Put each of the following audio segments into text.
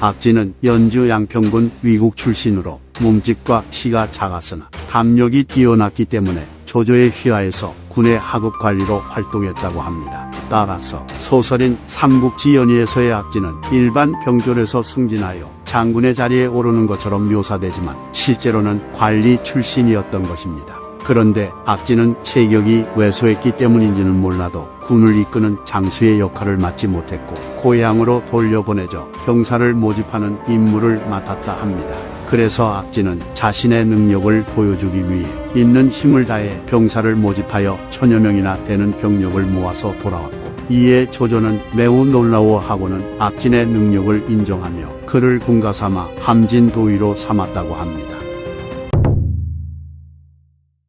악진은 연주 양평군 위국 출신으로 몸집과 키가 작았으나 담력이 뛰어났기 때문에 조조의 휘하에서 군의 하급 관리로 활동했다고 합니다. 따라서 소설인 삼국지연의에서의 악진은 일반 병졸에서 승진하여 장군의 자리에 오르는 것처럼 묘사되지만 실제로는 관리 출신이었던 것입니다. 그런데 악진은 체격이 왜소했기 때문인지는 몰라도 군을 이끄는 장수의 역할을 맡지 못했고 고향으로 돌려보내져 병사를 모집하는 임무를 맡았다 합니다. 그래서 악진은 자신의 능력을 보여주기 위해 있는 힘을 다해 병사를 모집하여 천여 명이나 되는 병력을 모아서 돌아왔고 이에 조조는 매우 놀라워하고는 악진의 능력을 인정하며 그를 군가 삼아 함진 도위로 삼았다고 합니다.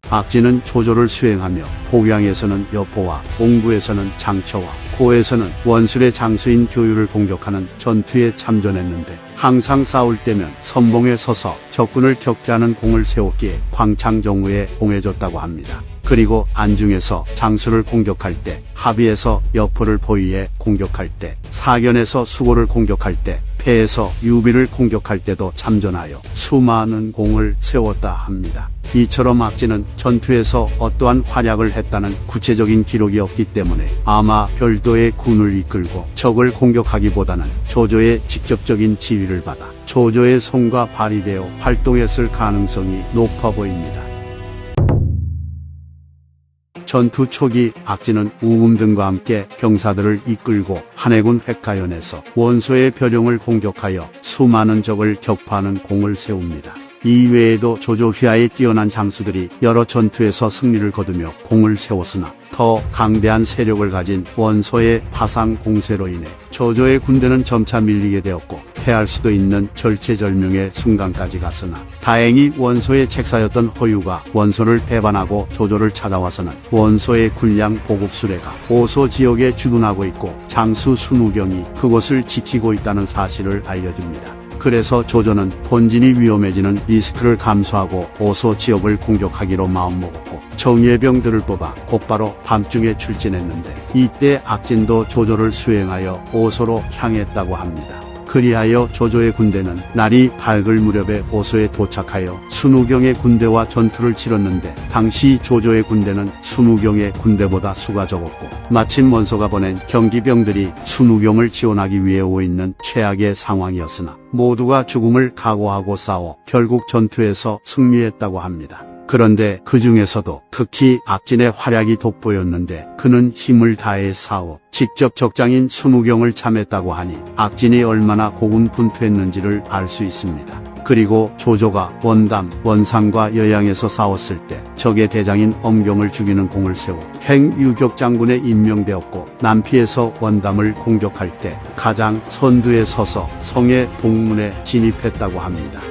악진은 조조를 수행하며 복양에서는 여포와 옹부에서는 장처와 고에서는 원술의 장수인 교유를 공격하는 전투에 참전했는데 항상 싸울 때면 선봉에 서서 적군을 격퇴하는 공을 세웠기에 광창정우에 봉해줬다고 합니다. 그리고 안중에서 장수를 공격할 때, 합의에서 여포를 포위해 공격할 때, 사견에서 수고를 공격할 때, 패에서 유비를 공격할 때도 참전하여 수많은 공을 세웠다 합니다. 이처럼 악진은 전투에서 어떠한 활약을 했다는 구체적인 기록이 없기 때문에 아마 별도의 군을 이끌고 적을 공격하기보다는 조조의 직접적인 지휘를 받아 조조의 손과 발이 되어 활동했을 가능성이 높아 보입니다. 전투 초기 악진은 우금 등과 함께 병사들을 이끌고 한해군 획가연에서 원소의 벼령을 공격하여 수많은 적을 격파하는 공을 세웁니다. 이외에도 조조 휘하에 뛰어난 장수들이 여러 전투에서 승리를 거두며 공을 세웠으나 더 강대한 세력을 가진 원소의 파상 공세로 인해 조조의 군대는 점차 밀리게 되었고 패할 수도 있는 절체절명의 순간까지 갔으나 다행히 원소의 책사였던 허유가 원소를 배반하고 조조를 찾아와서는 원소의 군량 보급 수레가 오소 지역에 주둔하고 있고 장수 순우경이 그곳을 지키고 있다는 사실을 알려줍니다. 그래서 조조는 본진이 위험해지는 리스크를 감수하고 오소 지역을 공격하기로 마음먹었고 정예병들을 뽑아 곧바로 밤중에 출진했는데 이때 악진도 조조를 수행하여 오소로 향했다고 합니다. 그리하여 조조의 군대는 날이 밝을 무렵에 오소에 도착하여 순우경의 군대와 전투를 치렀는데 당시 조조의 군대는 순우경의 군대보다 수가 적었고 마침 원소가 보낸 경기병들이 순우경을 지원하기 위해 오 있는 최악의 상황이었으나 모두가 죽음을 각오하고 싸워 결국 전투에서 승리했다고 합니다. 그런데 그 중에서도 특히 악진의 활약이 돋보였는데 그는 힘을 다해 싸워 직접 적장인 순우경을 참했다고 하니 악진이 얼마나 고군분투했는지를 알 수 있습니다. 그리고 조조가 원담, 원상과 여양에서 싸웠을 때 적의 대장인 엄경을 죽이는 공을 세워 행유격 장군에 임명되었고 남피에서 원담을 공격할 때 가장 선두에 서서 성의 동문에 진입했다고 합니다.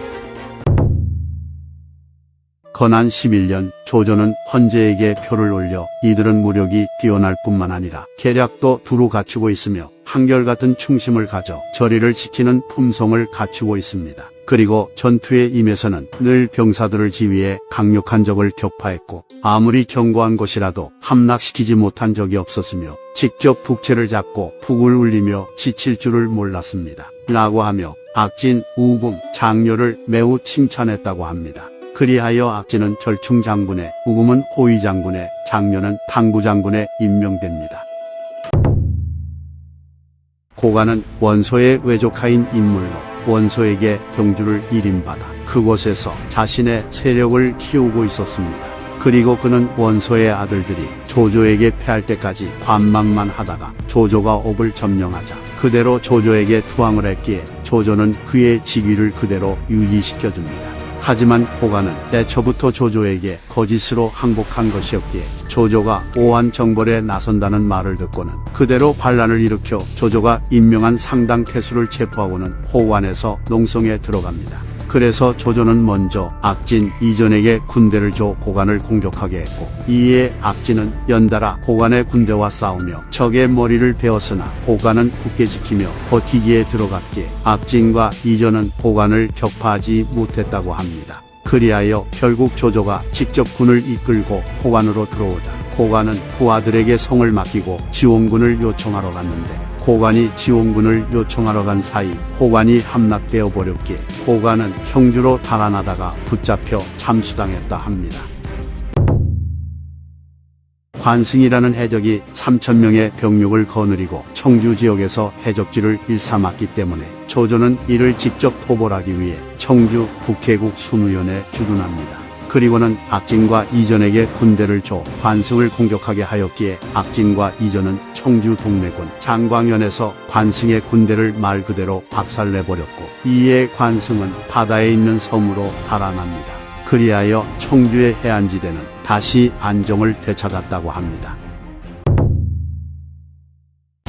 건한 11년 조조는 헌재에게 표를 올려 이들은 무력이 뛰어날 뿐만 아니라 계략도 두루 갖추고 있으며 한결같은 충심을 가져 저리를 지키는 품성을 갖추고 있습니다. 그리고 전투에 임해서는 늘 병사들을 지휘해 강력한 적을 격파했고 아무리 견고한 곳이라도 함락시키지 못한 적이 없었으며 직접 북채를 잡고 북을 울리며 지칠 줄을 몰랐습니다. 라고 하며 악진, 우금, 장료를 매우 칭찬했다고 합니다. 그리하여 악진은 절충 장군에, 우금은 호위 장군에, 장녀는 당구 장군에 임명됩니다. 고가는 원소의 외족하인 인물로 원소에게 경주를 일임받아 그곳에서 자신의 세력을 키우고 있었습니다. 그리고 그는 원소의 아들들이 조조에게 패할 때까지 관망만 하다가 조조가 업을 점령하자 그대로 조조에게 투항을 했기에 조조는 그의 직위를 그대로 유지시켜줍니다. 하지만 호가는 때초부터 조조에게 거짓으로 항복한 것이었기에 조조가 오한 정벌에 나선다는 말을 듣고는 그대로 반란을 일으켜 조조가 임명한 상당 태수를 체포하고는 호관에서 농성에 들어갑니다. 그래서 조조는 먼저 악진 이전에게 군대를 줘 고관을 공격하게 했고 이에 악진은 연달아 고관의 군대와 싸우며 적의 머리를 베었으나 고관은 굳게 지키며 버티기에 들어갔기에 악진과 이전은 고관을 격파하지 못했다고 합니다. 그리하여 결국 조조가 직접 군을 이끌고 호관으로 들어오자 호관은 부하들에게 성을 맡기고 지원군을 요청하러 갔는데 호관이 지원군을 요청하러 간 사이 호관이 함락되어 버렸기에 호관은 형주로 달아나다가 붙잡혀 참수당했다 합니다. 관승이라는 해적이 3천명의 병력을 거느리고 청주 지역에서 해적지를 일삼았기 때문에 조조는 이를 직접 토벌하기 위해 청주 북해국 순우연에 주둔합니다. 그리고는 악진과 이전에게 군대를 줘 관승을 공격하게 하였기에 악진과 이전은 청주 동래군 장광현에서 관승의 군대를 말 그대로 박살내버렸고 이에 관승은 바다에 있는 섬으로 달아납니다. 그리하여 청주의 해안지대는 다시 안정을 되찾았다고 합니다.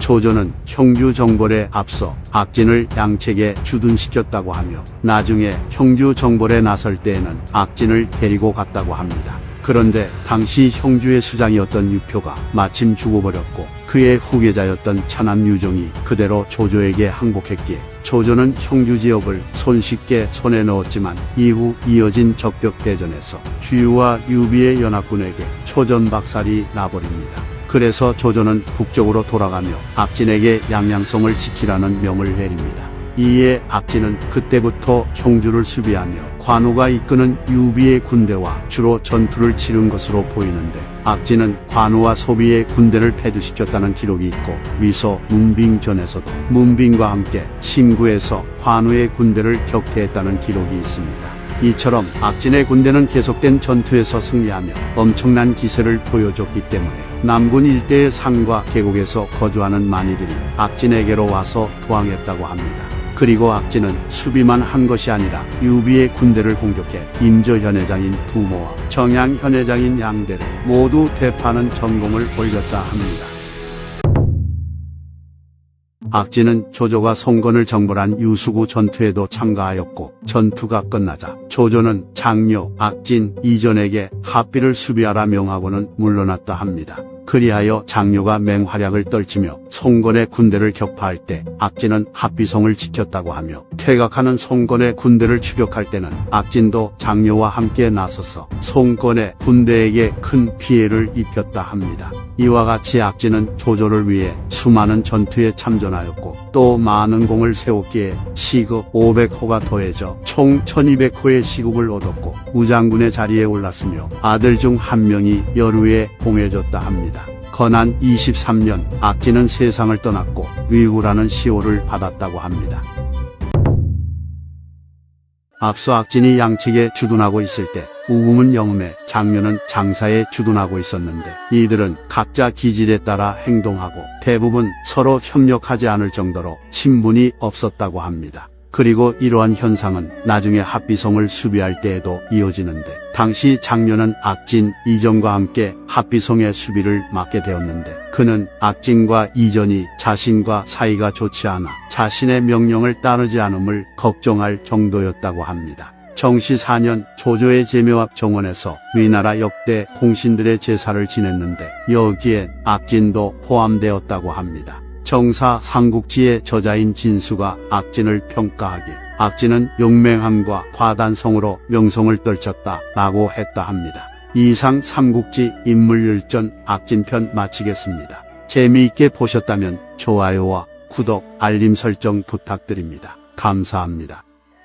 조조는 형주 정벌에 앞서 악진을 양책에 주둔시켰다고 하며 나중에 형주 정벌에 나설 때에는 악진을 데리고 갔다고 합니다. 그런데 당시 형주의 수장이었던 유표가 마침 죽어버렸고 그의 후계자였던 천안 유종이 그대로 조조에게 항복했기에 조조는 형주 지역을 손쉽게 손에 넣었지만 이후 이어진 적벽 대전에서 주유와 유비의 연합군에게 초전박살이 나버립니다. 그래서 조조는 북쪽으로 돌아가며 악진에게 양양성을 지키라는 명을 내립니다. 이에 악진은 그때부터 형주를 수비하며 관우가 이끄는 유비의 군대와 주로 전투를 치른 것으로 보이는데 악진은 관우와 소비의 군대를 패두시켰다는 기록이 있고 위서 문빙전에서도 문빙과 함께 신구에서 관우의 군대를 격퇴했다는 기록이 있습니다. 이처럼 악진의 군대는 계속된 전투에서 승리하며 엄청난 기세를 보여줬기 때문에 남군 일대의 산과 계곡에서 거주하는 많이들이 악진에게로 와서 투항했다고 합니다. 그리고 악진은 수비만 한 것이 아니라 유비의 군대를 공격해 임조 현회장인 부모와 정양 현회장인 양대를 모두 대파하는 전공을 올렸다 합니다. 악진은 조조가 송건을 정벌한 유수구 전투에도 참가하였고 전투가 끝나자 조조는 장료, 악진, 이전에게 합비를 수비하라 명하고는 물러났다 합니다. 그리하여 장료가 맹활약을 떨치며 송건의 군대를 격파할 때 악진은 합비성을 지켰다고 하며 퇴각하는 송건의 군대를 추격할 때는 악진도 장료와 함께 나서서 송건의 군대에게 큰 피해를 입혔다 합니다. 이와 같이 악진은 조조를 위해 수많은 전투에 참전하였고 또 많은 공을 세웠기에 시급 500호가 더해져 총 1200호의 시급을 얻었고 무장군의 자리에 올랐으며 아들 중 한 명이 여루에 봉해졌다 합니다. 건한 23년 악진은 세상을 떠났고 위구라는 시호를 받았다고 합니다. 앞서 악진이 양측에 주둔하고 있을 때 우금은 영음에 장녀는 장사에 주둔하고 있었는데 이들은 각자 기질에 따라 행동하고 대부분 서로 협력하지 않을 정도로 친분이 없었다고 합니다. 그리고 이러한 현상은 나중에 합비성을 수비할 때에도 이어지는데 당시 장녀는 악진 이전과 함께 합비성의 수비를 맡게 되었는데 그는 악진과 이전이 자신과 사이가 좋지 않아 자신의 명령을 따르지 않음을 걱정할 정도였다고 합니다. 정시 4년 조조의 제묘합 정원에서 위나라 역대 공신들의 제사를 지냈는데 여기엔 악진도 포함되었다고 합니다. 정사 삼국지의 저자인 진수가 악진을 평가하길 악진은 용맹함과 과단성으로 명성을 떨쳤다 라고 했다 합니다. 이상 삼국지 인물열전 악진편 마치겠습니다. 재미있게 보셨다면 좋아요와 구독, 알림 설정 부탁드립니다. 감사합니다.